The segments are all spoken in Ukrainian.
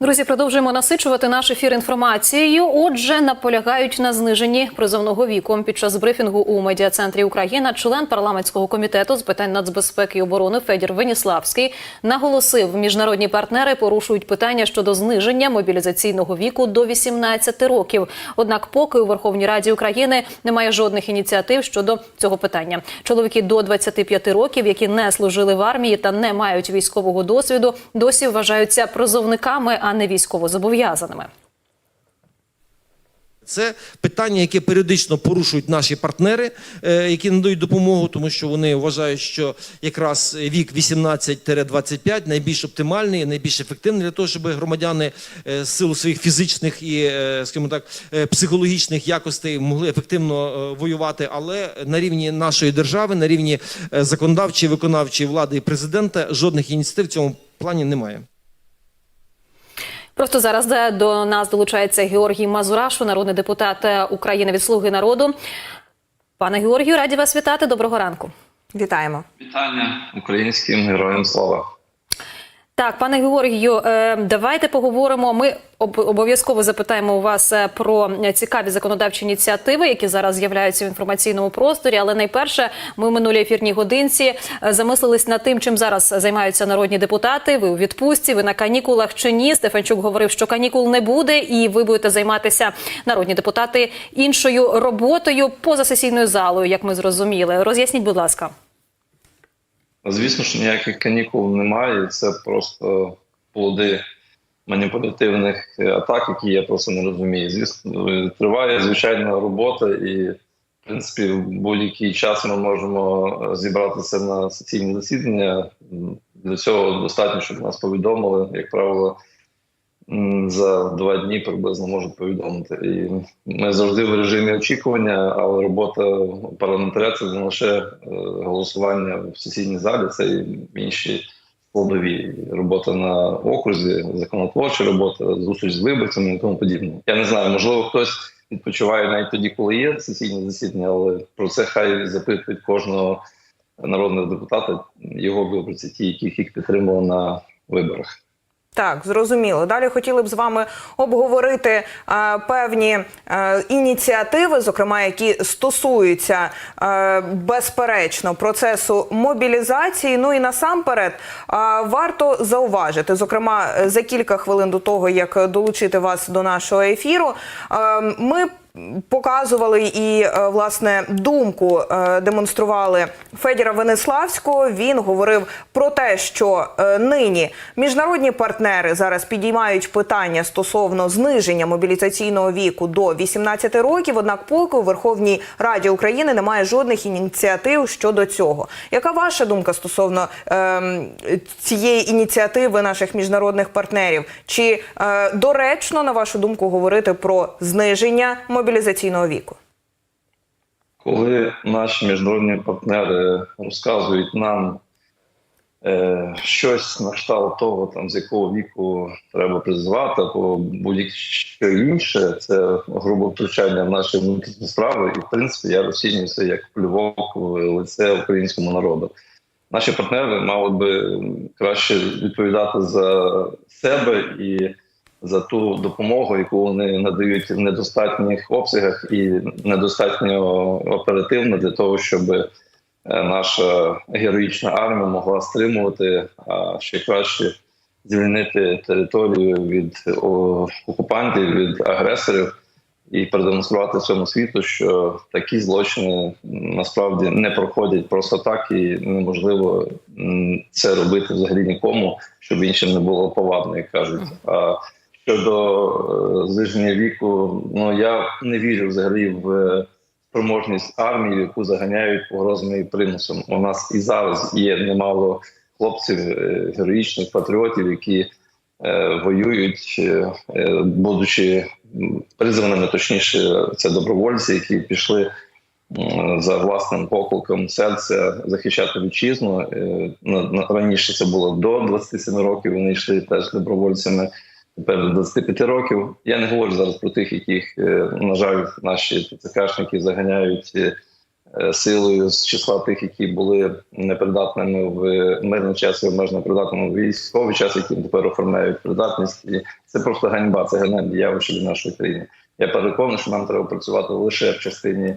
Друзі, продовжуємо насичувати наш ефір інформацією. Отже, наполягають на зниженні призовного віку. Під час брифінгу у медіа-центрі Україна член парламентського комітету з питань нацбезпеки і оборони Федір Веніславський наголосив, міжнародні партнери порушують питання щодо зниження мобілізаційного віку до 18 років. Однак, поки у Верховній Раді України немає жодних ініціатив щодо цього питання. Чоловіки до 25 років, які не служили в армії та не мають військового досвіду, досі вважаються призовниками, а не військовозобов'язаними. Це питання, яке періодично порушують наші партнери, е, які надають допомогу, тому що вони вважають, що якраз вік 18-25 найбільш оптимальний, найбільш ефективний для того, щоб громадяни е, з силу своїх фізичних і, е, скажімо так, психологічних якостей могли ефективно воювати. Але на рівні нашої держави, на рівні законодавчої, виконавчої влади і президента жодних ініціатив в цьому плані немає. Просто зараз до нас долучається Георгій Мазурашу, народний депутат е, України від Слуги народу. Пане Георгію, раді вас вітати. Доброго ранку. Вітаємо. Вітання українським героям слава. Так, пане Георгію, е, давайте поговоримо. Ми обов'язково запитаємо у вас е, про цікаві законодавчі ініціативи, які зараз з'являються в інформаційному просторі. Але найперше, ми в минулій ефірній годинці е, замислились над тим, чим зараз займаються народні депутати. Ви у відпустці, ви на канікулах чи ні? Стефанчук говорив, що канікул не буде, і ви будете займатися народні депутати іншою роботою поза сесійною залою, як ми зрозуміли. Роз'ясніть, будь ласка. Звісно ж, ніяких канікул немає. Це просто плоди маніпулятивних атак, які я просто не розумію. Звісно, триває звичайна робота, і в принципі в будь-який час ми можемо зібратися на сесійне засідання. Для цього достатньо, щоб нас повідомили, як правило. За два дні приблизно можуть повідомити. І ми завжди в режимі очікування, але робота парламентаря це не лише е, голосування в сесійній залі, це і інші складові робота на окрузі, законотворча робота, зустріч з виборцями і тому подібне. Я не знаю, можливо, хтось відпочиває навіть тоді, коли є сесійне засідання, але про це хай запитують кожного народного депутата, його виборці, ті, яких їх підтримували на виборах. Так, зрозуміло. Далі хотіли б з вами обговорити е, певні е, ініціативи, зокрема, які стосуються е, безперечно процесу мобілізації. Ну і насамперед е, варто зауважити, зокрема, е, за кілька хвилин до того, як долучити вас до нашого ефіру, е, ми показували і е, власне думку е, демонстрували Федіра Венеславського. Він говорив про те, що е, нині міжнародні партнери зараз підіймають питання стосовно зниження мобілізаційного віку до 18 років. Однак, поки у Верховній Раді України немає жодних ініціатив щодо цього. Яка ваша думка стосовно ем, цієї ініціативи наших міжнародних партнерів? Чи е, доречно на вашу думку говорити про зниження мобілізаційного віку? Коли наші міжнародні партнери розказують нам е, щось на кшталт того, там з якого віку треба призивати, або будь-що інше, це грубо втручання в наші внутрішні справи. І в принципі я розцінюю це як плювок в лице українському народу. Наші партнери мали би краще відповідати за себе і за ту допомогу, яку вони надають в недостатніх обсягах і недостатньо оперативно для того, щоб е, наша героїчна армія могла стримувати, а ще краще звільнити територію від окупантів, від агресорів і продемонструвати всьому світу, що такі злочини насправді не проходять просто так, і неможливо це робити взагалі нікому, щоб іншим не було повадно, як кажуть. Щодо е, зниження віку, ну я не вірю взагалі в спроможність армії, яку заганяють погрозами і примусом. У нас і зараз є немало хлопців, е, героїчних патріотів, які е, воюють, е, е, будучи призваними, точніше, це добровольці, які пішли за власним покликом серця захищати вітчизну. Е, Раніше це було до 27 років. Вони йшли теж добровольцями. Тепер до 25 років. Я не говорю зараз про тих, яких, е, на жаль, наші ТЦКшники заганяють е, е, силою з числа тих, які були непридатними в мирний час і обмежено придатними в військовий час, які тепер оформляють придатність. І це просто ганьба, це ганебне явище для нашої країни. Я переконаний, що нам треба працювати лише в частині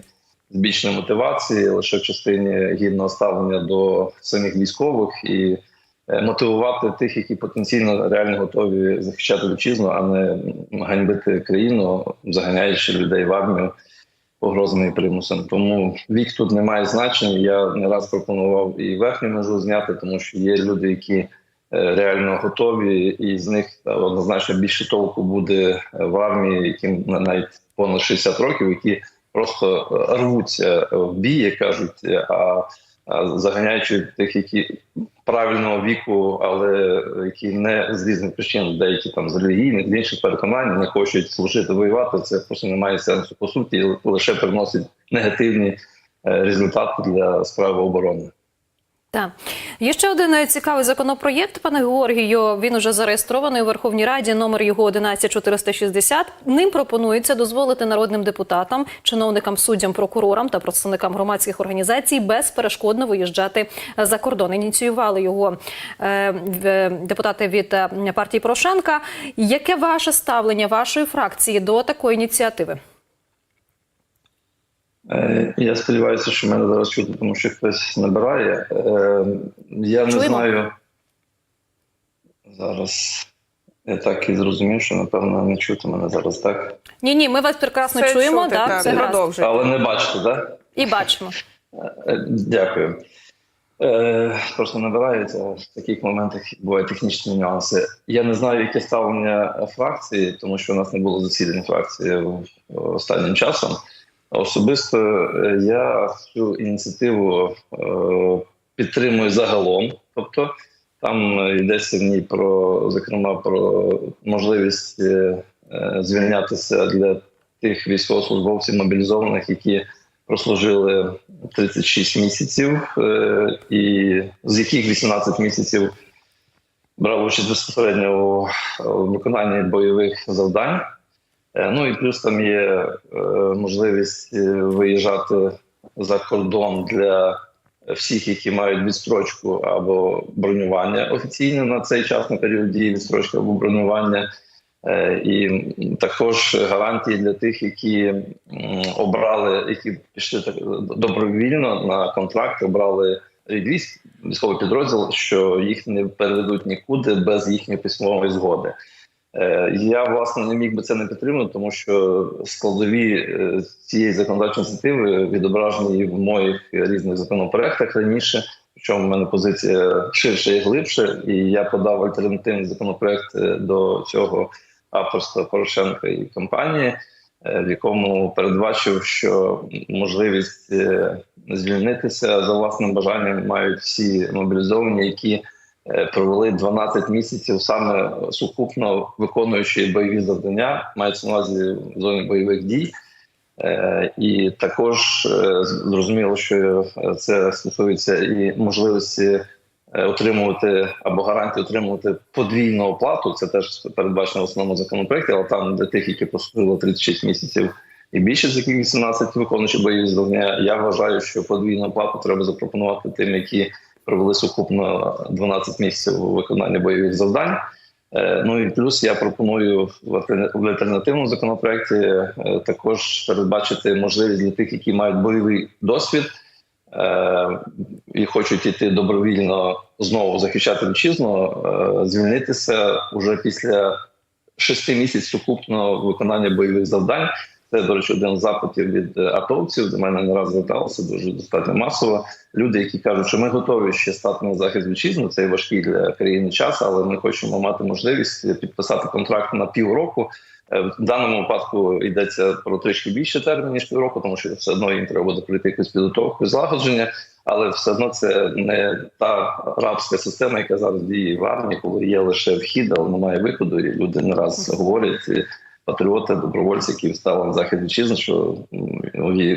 збільшення мотивації, лише в частині гідного ставлення до самих військових і мотивувати тих, які потенційно реально готові захищати вітчизну, а не ганьбити країну, заганяючи людей в армію погрозами і примусом. Тому вік тут не має значення. Я не раз пропонував і верхню межу зняти, тому що є люди, які е, реально готові, і з них е, однозначно більше толку буде е, в армії, яким на- навіть понад 60 років, які просто е, рвуться в бій, як кажуть, е, а заганяючи тих, які правильного віку, але які не з різних причин, деякі там з релігійних, з інших переконань не хочуть служити воювати. Це просто не має сенсу по суті, лише приносить негативні е, результати для справи оборони. Так. Є ще один е, цікавий законопроєкт, пане Георгію. Він уже зареєстрований у Верховній Раді. Номер його 11460. Ним пропонується дозволити народним депутатам, чиновникам, суддям, прокурорам та представникам громадських організацій безперешкодно виїжджати за кордон. Ініціювали його е, в- депутати від е, партії Порошенка. Яке ваше ставлення вашої фракції до такої ініціативи? Е, Я сподіваюся, що мене зараз чути, тому що хтось набирає. Е, Я не Чуємо. знаю. Зараз я так і зрозумів, що напевно не чути мене зараз, так? Ні, ні, ми вас прекрасно Все чуємо. чути, так, так, все гаразд. Але не бачите, так? і бачимо. Е, Дякую. Просто набирається в таких моментах бувають технічні нюанси. Я не знаю, яке ставлення фракції, тому що у нас не було засідань фракції останнім часом. Особисто е, я цю ініціативу е, підтримую загалом. Тобто там е, йдеться в ній про зокрема про можливість звільнятися для тих військовослужбовців мобілізованих, які прослужили 36 місяців, і з яких 18 місяців брав участь безпосередньо у виконанні бойових завдань. Е, Ну і плюс там є е, можливість е, виїжджати за кордон для всіх, які мають відстрочку або бронювання офіційне на цей час на період дії відстрочки або бронювання. І також гарантії для тих, які обрали, які пішли так добровільно на контракт, обрали військовий підрозділ, що їх не переведуть нікуди без їхньої письмової згоди. Е, Я власне не міг би це не підтримати, тому що складові е, цієї законодавчої ініціативи відображені в моїх різних законопроектах раніше. Причому в мене позиція ширше і глибше, і я подав альтернативний законопроект е, до цього авторства Порошенка і компанії, в якому передбачив, що можливість звільнитися за власним бажанням мають всі мобілізовані, які провели 12 місяців саме сукупно виконуючи бойові завдання, мається на увазі в зоні бойових дій. Е, І також е, зрозуміло, що е, це стосується і можливості е, отримувати або гарантії отримувати подвійну оплату. Це теж передбачено в основному законопроекті, але там для тих, які прослужили 36 місяців і більше з яких 18 виконуючи бойові завдання. Я вважаю, що подвійну оплату треба запропонувати тим, які провели сукупно 12 місяців у виконанні бойових завдань. Е, Ну і плюс я пропоную в альтернативному законопроекті е, також передбачити можливість для тих, які мають бойовий досвід е, і хочуть іти добровільно знову захищати вітчизну, звільнитися уже після шести місяців сукупного виконання бойових завдань. Це, до речі, один з запитів від е, атовців. До мене не раз зверталося дуже достатньо масово. Люди, які кажуть, що ми готові ще стати на захист вітчизни, це важкий для країни час, але ми хочемо мати можливість підписати контракт на півроку. Е, В даному випадку йдеться про трішки більше термін, ніж півроку, тому що все одно їм треба буде пройти якусь підготовку злагодження, але все одно це не та рабська система, яка зараз діє в армії, коли є лише вхід, але немає виходу. І люди не раз говорять. Патріоти, добровольці, які встали на захід вітчизни, що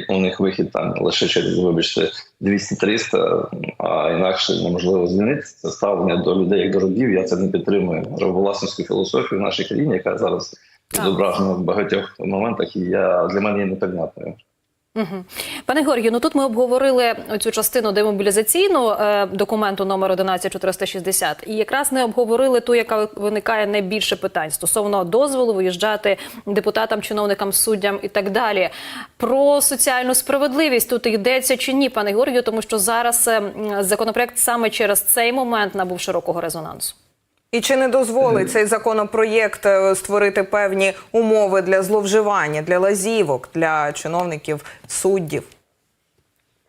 у них вихід там лише через, вибачте, 200-300, а інакше неможливо змінити Це ставлення до людей як до рабів. Я це не підтримую. Рабовласницьку філософію в нашій країні, яка зараз Так. відображена в багатьох моментах, і я для мене є неприйнятною. Мгм. Пане Георгію, ну тут ми обговорили цю частину демобілізаційну е, документу номер 11460 і якраз не обговорили ту, яка виникає найбільше питань стосовно дозволу виїжджати депутатам, чиновникам, суддям і так далі. Про соціальну справедливість тут йдеться чи ні, пане Георгію, тому що зараз е, законопроект саме через цей момент набув широкого резонансу. І чи не дозволить цей законопроєкт е, створити певні умови для зловживання, для лазівок, для чиновників, суддів?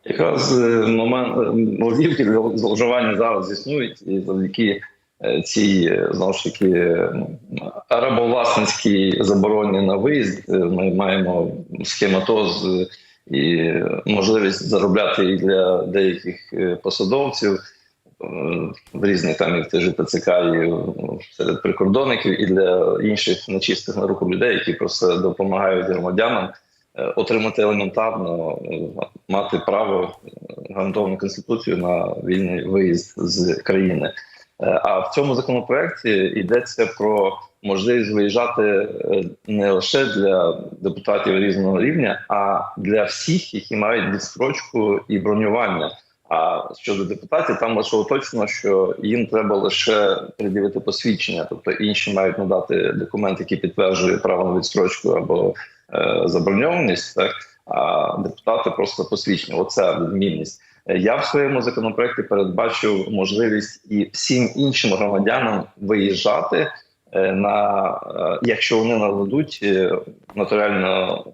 Якраз е, момент е, лазівки для зловживання зараз існують, і завдяки е, цій е, знову ж таки е, рабовласницькій забороні на виїзд. е, Ми маємо схематоз е, і можливість заробляти і для деяких е, посадовців. Е, В різних там і в ТЖ ТЦК, ну, серед прикордонників, і для інших нечистих на руку людей, які просто допомагають громадянам е, отримати елементарно, е, мати право е, гарантоване конституцією на вільний виїзд з країни. Е, А в цьому законопроекті йдеться про можливість виїжджати е, не лише для депутатів різного рівня, а для всіх, які мають відстрочку і бронювання. А щодо депутатів, там лише уточнено, що їм треба лише пред'явити посвідчення, тобто інші мають надати документ, який підтверджує право на відстрочку або е, заброньованість, так а депутати просто посвідчення. Оце відмінність. Я в своєму законопроекті передбачив можливість і всім іншим громадянам виїжджати е, на е, якщо вони нададуть е, нотаріально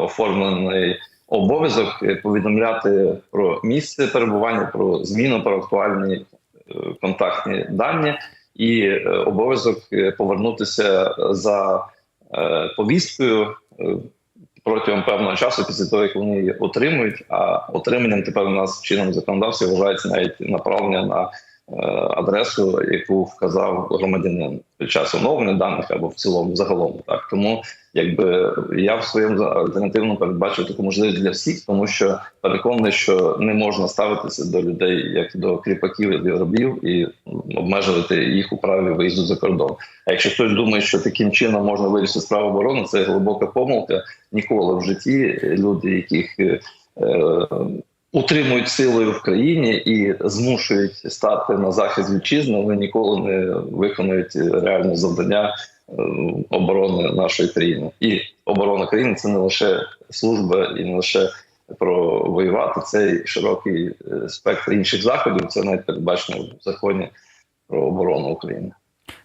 оформлений обов'язок е, повідомляти про місце перебування, про зміну, про актуальні е, контактні дані і е, обов'язок повернутися за повісткою протягом певного часу після того, як вони її отримують. А отриманням тепер у нас в чинному законодавстві вважається навіть направлення на адресу, яку вказав громадянин під час оновлення даних або в цілому загалом. Так тому, якби я в своєму альтернативному передбачив таку можливість для всіх, тому що переконаний, що не можна ставитися до людей як до кріпаків і рабів і обмежувати їх у праві виїзду за кордон. А якщо хтось думає, що таким чином можна вирішити справу оборони, це глибока помилка. Ніколи в житті люди, яких е, е, утримують силою в країні і змушують стати на захист вітчизни, вони ніколи не виконують реальне завдання е, оборони нашої країни. І оборона країни це не лише служба і не лише про воювати. Це й широкий е, спектр інших заходів. Це навіть передбачено в законі про оборону України.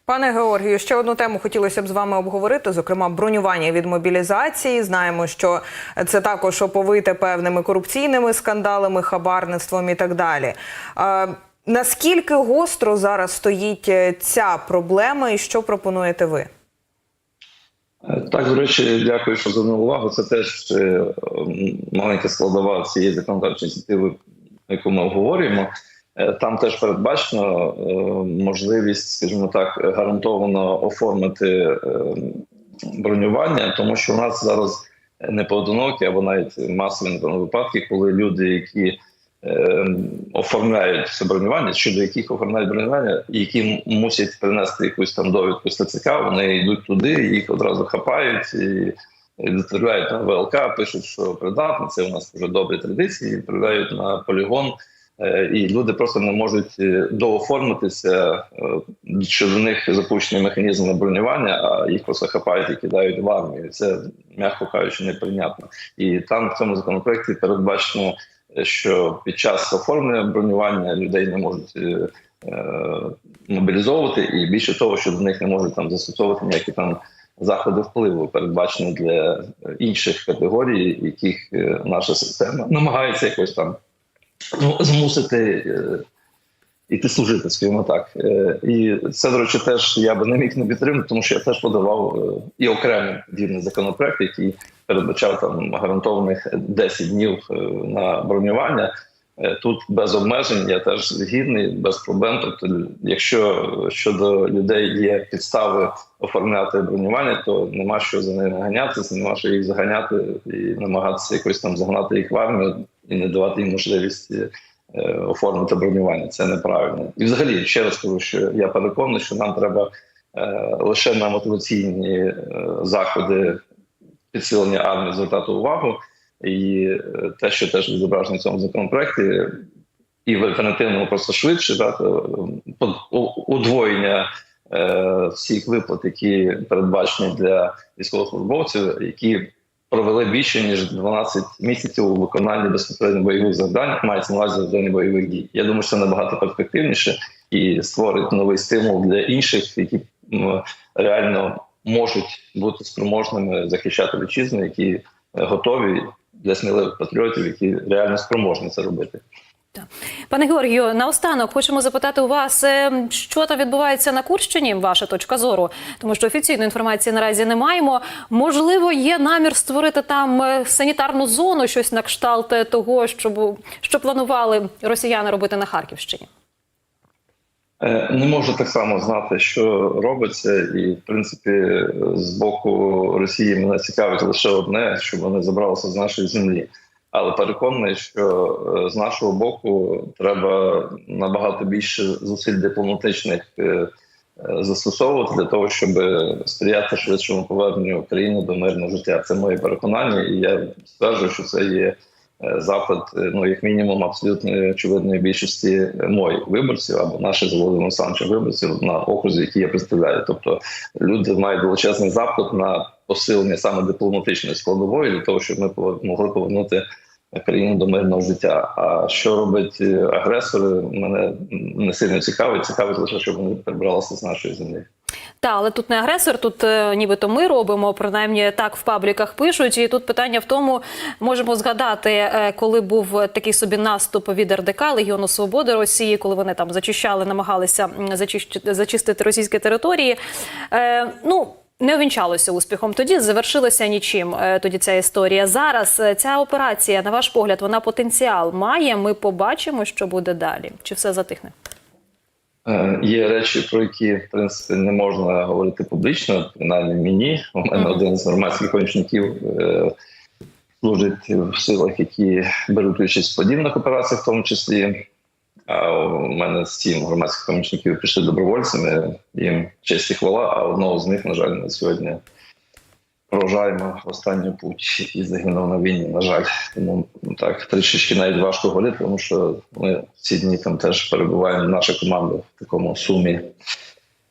Пане Георгію, ще одну тему хотілося б з вами обговорити, зокрема бронювання від мобілізації. Знаємо, що це також оповите певними корупційними скандалами, хабарництвом і так далі. Е, наскільки гостро зараз стоїть е, ця проблема, і що пропонуєте ви? Е, Так, до речі, дякую, що звернув увагу. Це теж е, маленька складова цієї законодавчої ініціативи, яку ми обговорюємо. Е, Там теж передбачено е, можливість, скажімо так, гарантовано оформити е, бронювання, тому що у нас зараз не поодинокі, або навіть масові випадки, коли люди, які оформляють це бронювання, щодо яких оформляють бронювання, які мусять принести якусь там довідку з ТЦК, вони йдуть туди, їх одразу хапають і відправляють на ВЛК, пишуть, що придатно. Це у нас вже добрі традиції. Відправляють на полігон. Е, І люди просто не можуть е, дооформитися, е, що до них запущений механізм бронювання, а їх просто хапають і кидають в армію. Це, м'яко кажучи, неприйнятно. І там в цьому законопроекті передбачено, що під час оформлення бронювання людей не можуть мобілізовувати, і більше того, що до них не можуть там застосовувати ніякі там заходи впливу, передбачені для інших категорій, яких наша система намагається якось там ну, змусити е, іти служити, скажімо так. Е, І це, до речі, теж я би не міг не підтримати, тому що я теж подавав е, і окремий вірний законопроект, який передбачав там гарантованих 10 днів е, на бронювання. Е, Тут без обмежень я теж згідний, без проблем. Тобто, якщо щодо людей є підстави оформляти бронювання, то нема що за ними ганятися, нема що їх заганяти і намагатися якось там загнати їх в армію і не давати їм можливість е, оформити бронювання. Це неправильно. І взагалі ще раз кажу, що я переконаний, що нам треба е, лише на мотиваційні е, заходи підсилення армії звертати увагу. І те, що теж відображено в цьому законопроекті, і в альтернативному просто швидше дати удвоєння е, всіх виплат, які передбачені для військовослужбовців, які провели більше ніж 12 місяців у виконанні безпосередньо бойових завдань, мається на увазі завдання бойових дій. Я думаю, що це набагато перспективніше і створить новий стимул для інших, які реально можуть бути спроможними захищати вітчизну, які е, готові для сміливих патріотів, які реально спроможні це робити. Пане Георгію, наостанок хочемо запитати у вас, е, що там відбувається на Курщині, ваша точка зору, тому що офіційної інформації наразі не маємо. Можливо, є намір створити там е, санітарну зону, щось на кшталт е, того, що, що планували росіяни робити на Харківщині. Не можу так само знати, що робиться, і в принципі з боку Росії мене цікавить лише одне, щоб вони забралися з нашої землі. Але переконаний, що е, з нашого боку треба набагато більше зусиль дипломатичних е, е, застосовувати для того, щоб сприяти швидшому поверненню країни до мирного життя. Це моє переконання, і я стверджую, що це є запит, ну як мінімум, абсолютно очевидної більшості моїх виборців або наших з Володимиром виборців на окрузі, які я представляю. Тобто люди мають величезний запит на посилення саме дипломатичної складової для того, щоб ми могли повернути країну до мирного життя. А що робить е, агресори, мене не сильно цікавить. Цікавить лише, щоб вони прибралися з нашої землі. Та, але тут не агресор, тут е, нібито ми робимо, принаймні так в пабліках пишуть. І тут питання в тому, можемо згадати, е, коли був такий собі наступ від РДК Легіону Свободи Росії, коли вони там зачищали, намагалися зачистити російські території. Е, ну. Не увінчалося успіхом. Тоді завершилося нічим. е, Тоді ця історія. Зараз е, ця операція, на ваш погляд, вона потенціал має. Ми побачимо, що буде далі. Чи все затихне? Е, Є речі, про які в принципі не можна говорити публічно, принаймні мені. У мене один з громадських помічників е, служить в силах, які беруть участь в подібних операціях, в тому числі. А у мене сім громадських помічників пішли добровольцями. Їм честь і хвала, а одного з них, на жаль, на сьогодні проважаємо в останню путь і загинув на війні. На жаль, тому так трішечки навіть важко говорити, тому що ми ці дні там теж перебуваємо. Наша команда в такому сумі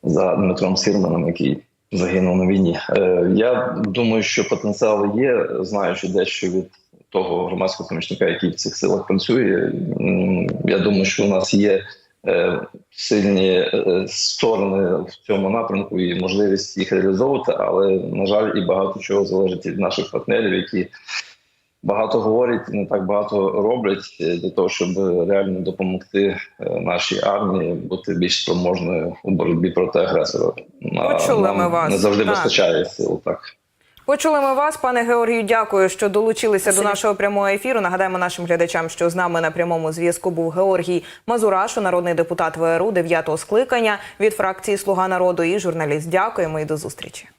за Дмитром Сірманом, який загинув на війні. Е, я думаю, що потенціал є, знаючи дещо від того громадського помічника, який в цих силах працює. Я думаю, що у нас є е, сильні е, сторони в цьому напрямку і можливість їх реалізовувати, але на жаль, і багато чого залежить від наших партнерів, які багато говорять не так багато роблять е, для того, щоб реально допомогти нашій армії бути більш спроможною у боротьбі проти агресора. Почули ми вас. не завжди Так. вистачає сил. Так. Почули ми вас, пане Георгію. Дякую, що долучилися Василь. до нашого прямого ефіру. Нагадаємо нашим глядачам, що з нами на прямому зв'язку був Георгій Мазурашу, народний депутат ВРУ 9-го скликання від фракції Слуга народу і журналіст. Дякуємо і до зустрічі.